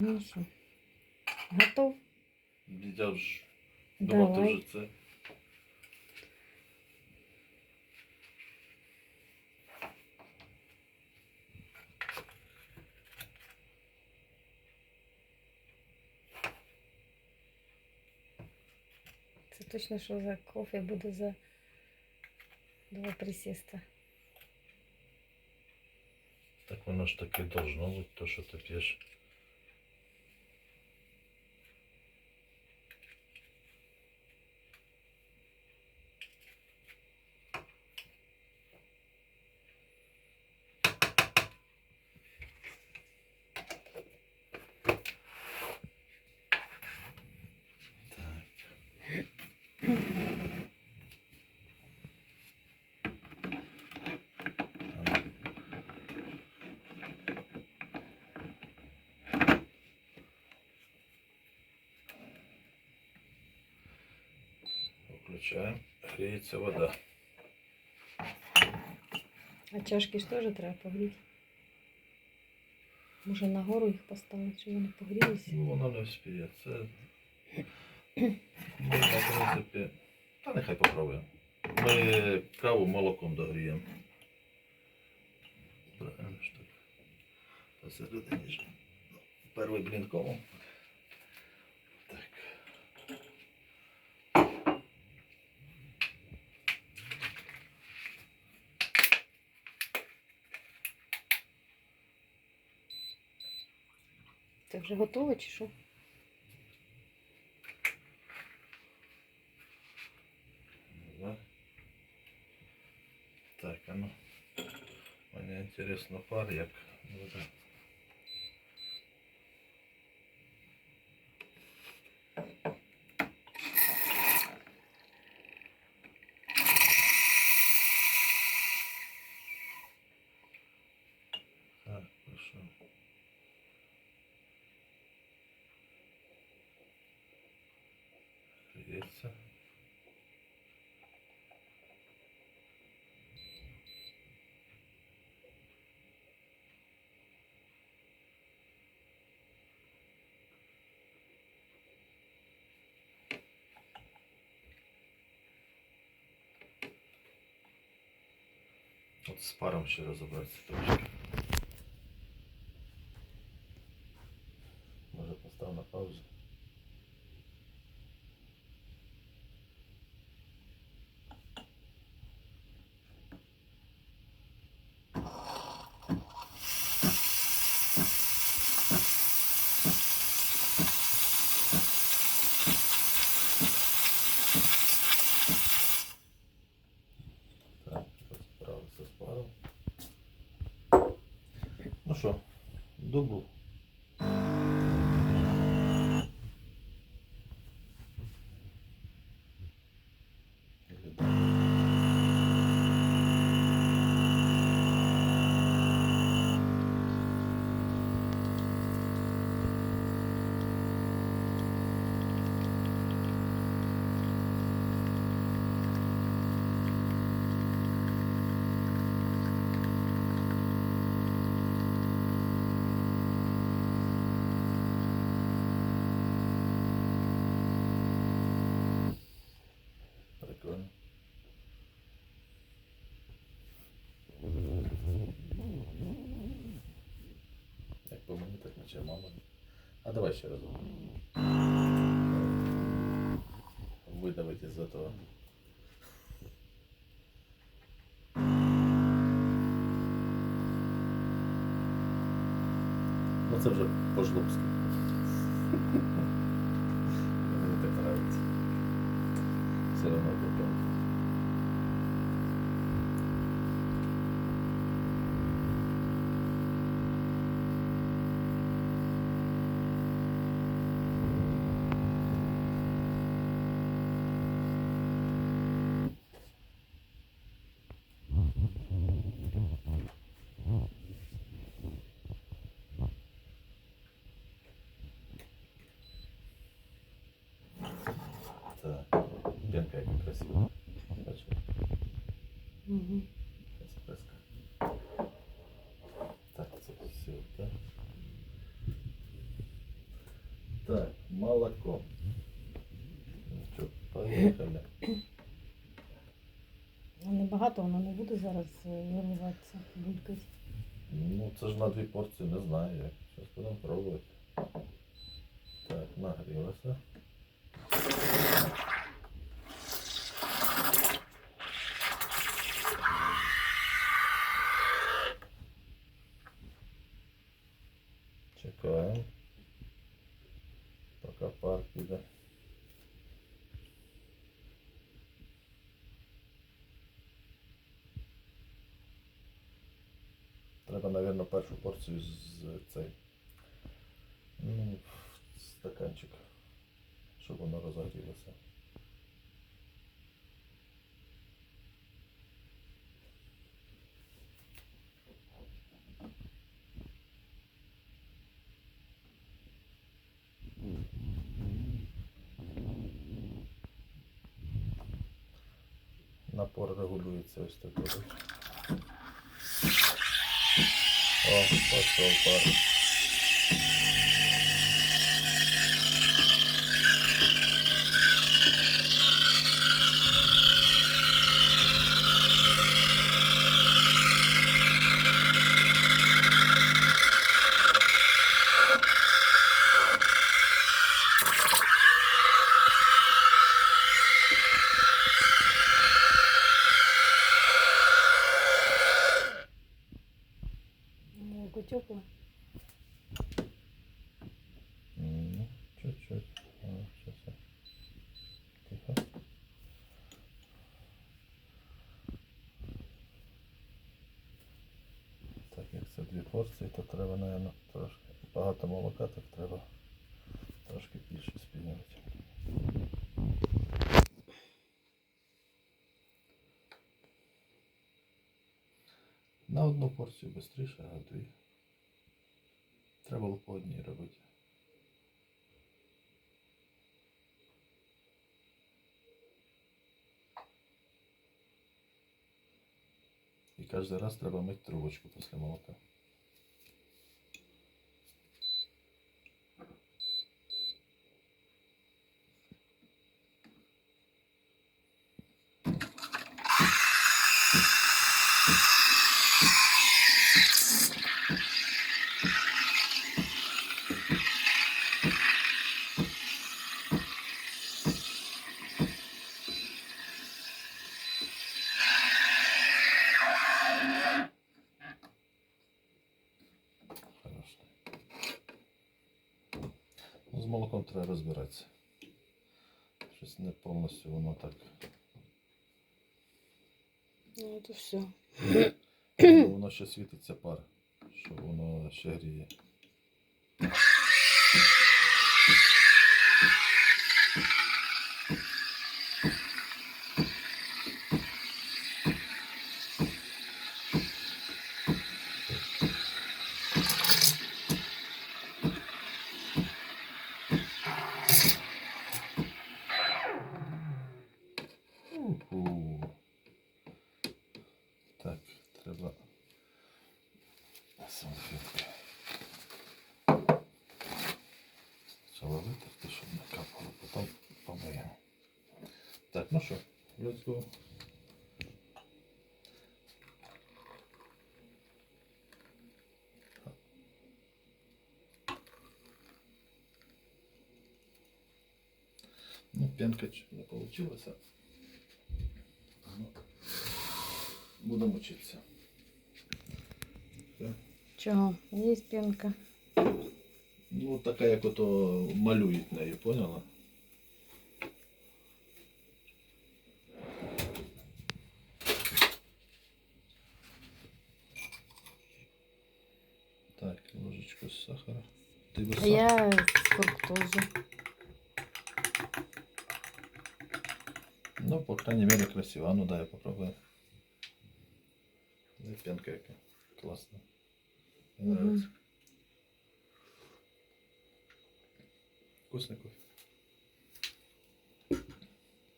Ну що, готов? Я ж думав, ти вже це. Це точно, що за кофе буде за два присіста. Так воно ж таки должно бути, то, що ти п'єш. Включаємо. Гріється вода. А чашки ж теж треба погріти. Може нагору їх поставити, щоб вони погрілися. Ну, воно не вспіє. Це можна, в принципі. Та нехай попробуємо. Ми каву молоком догріємо. Правильно ж так. Посередині ж. Перший блінком. Це вже готово чи що? Да. Так, а ну. Мені інтересно пар, як буде. wiesz? Od sparą się rozobrać troszkę. Może postaw na pauzę. Що, дублю. Як по мені, так наче мама. А давай ще раз. Видавити із этого. Ну це вже по-жлобськи. Мені так нравится. Все равно Пенка яка красива. Угу. Так, це все, так. Так, молоко. Ну що, поїхали. Ну, Небагато воно не буде зараз е, виливатися, булькать. Ну, це ж на дві порції, не знаю як. Зараз будемо пробувати. Так, нагрілося. пар піде. Треба, мабуть, першу порцію з цей. Ну, в стаканчик, щоб воно розогрілося. Регулюється ось от. О, пошел пар. Порції, то треба, мабуть, трошки багато молока, так треба трошки більше спільнити. На одну порцію швидше, а дві. Треба було по одній робити. І кожен раз треба мити трубочку після молока. Молоком треба розбиратися. Щось не повністю воно так. Ну, то все. Воно ще світиться пар, що воно ще гріє. Ну що, let's go. Ну, пенка не получилася. Ну, Будемо вчитися. Все. Чого? Є пінка. Ну, така, як ото малюють нею, поняла? Так, ложечку з сахара. Ти без А я фруктозу. Ну, по крайней мере, красиво. А ну дай я попробую. Да, пенка яка. Классно. Мне Мгм. нравится. Вкусный кофе.